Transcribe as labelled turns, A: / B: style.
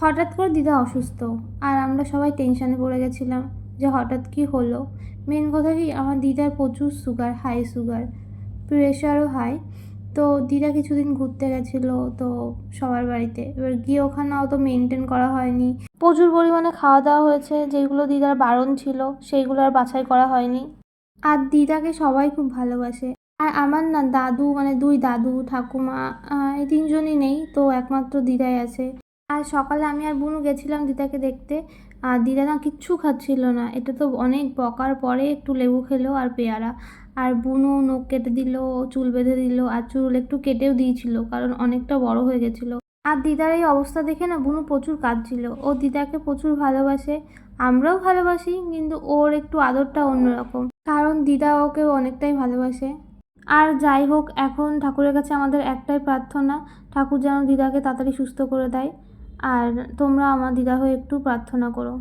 A: হঠাৎ করে দিদা অসুস্থ আর আমরা সবাই টেনশানে পড়ে গেছিলাম যে হঠাৎ কি হলো। মেন কথা কি, আমার দিদার প্রচুর সুগার হাই সুগার প্রেশারও হাই তো দিদা কিছুদিন ঘুরতে গেছিল, তো সবার বাড়িতে। এবার গিয়ে ওখানে অত মেনটেন করা হয়নি। প্রচুর পরিমাণে খাওয়া দাওয়া হয়েছে, যেগুলো দিদার বারণ ছিল, সেইগুলো আর বাছাই করা হয়নি। আর দিদাকে সবাই খুব ভালোবাসে। আর আমার না দাদু মানে দুই দাদু, ঠাকুমা এই তিনজনই নেই, তো একমাত্র দিদাই আছে। আর সকালে আমি আর বুনু গেছিলাম দিদাকে দেখতে। আর দিদা না কিচ্ছু খাচ্ছিল না। এটা তো অনেক বকার পরে একটু লেবু খেলো আর পেয়ারা। আর বুনু নখ কেটে দিল, চুল বেঁধে দিল, আর চুল একটু কেটেও দিয়েছিল, কারণ অনেকটা বড় হয়ে গেছিল। আর দিদার এই অবস্থা দেখে না বুনু প্রচুর কাঁদছিল। ও দিদাকে প্রচুর ভালোবাসে, আমরাও ভালোবাসি, কিন্তু ওর একটু আদরটা অন্যরকম, কারণ দিদা ওকে অনেকটাই ভালোবাসে। আর যাই হোক, এখন ঠাকুরের কাছে আমাদের একটাই প্রার্থনা, ঠাকুর যেন দিদাকে তাড়াতাড়ি সুস্থ করে দেয়। আর তোমরা আমার দিদা হয়ে একটু প্রার্থনা করো।